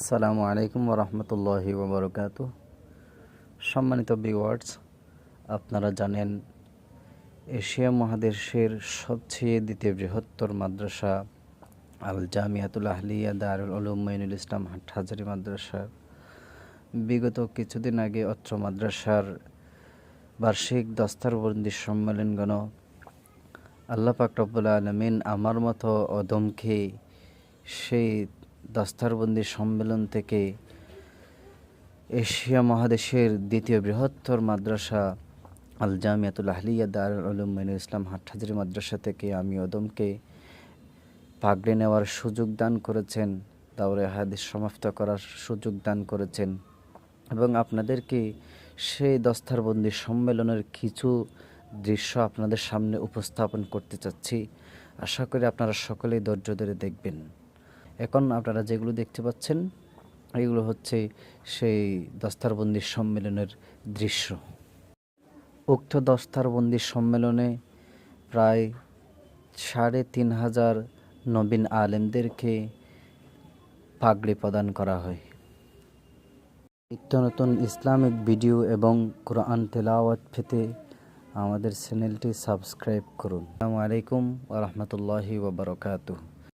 আসসালামু আলাইকুম ওরহমতুল্লাহি ওবরকাত। সম্মানিত বিওয়ার্ডস আপনারা জানেন এশিয়া মহাদেশের সবচেয়ে দ্বিতীয় বৃহত্তর মাদ্রাসা আল জামিয়াতুল আহলিয়া দারুল উলুম মঈনুল ইসলাম হাটহাজারি মাদ্রাসা। বিগত কিছুদিন আগে অত্র মাদ্রাসার বার্ষিক দস্তারবন্দি সম্মেলনগণ আল্লাহ পাক রব্বুল আলমিন আমার মতো অদমকে সেই দস্তারবন্দি সম্মেলন থেকে এশিয়া মহাদেশের দ্বিতীয় বৃহত্তর মাদ্রাসা আল জামিয়াতুল আহলিয়া দার উলুম মিনুল ইসলাম হাটহাজারি মাদ্রাসা থেকে আমি ওদমকে পাগড়ি নেওয়ার সুযোগ দান করেছেন দাউরে হাদিস সমাপ্ত করার সুযোগ দান করেছেন এবং আপনাদেরকে সেই দস্তারবন্দি সম্মেলনের কিছু দৃশ্য আপনাদের সামনে উপস্থাপন করতে চাচ্ছি। আশা করি আপনারা সকলেই ধৈর্য ধরে দেখবেন। এখন আপনারা যেগুলো দেখতে পাচ্ছেন, এগুলো হচ্ছে সেই দস্তারবন্দি সম্মেলনের দৃশ্য। উক্ত দস্তারবন্দি সম্মেলনে প্রায় সাড়ে তিন হাজার নবীন আলেমদেরকে পাগড়ি প্রদান করা হয়। নিত্য নতুন ইসলামিক ভিডিও এবং কোরআন তেলাওয়াত পেতে আমাদের চ্যানেলটি সাবস্ক্রাইব করুন। আসসালামু আলাইকুম ওরহমতুল্লাহি ওবরকাতুহ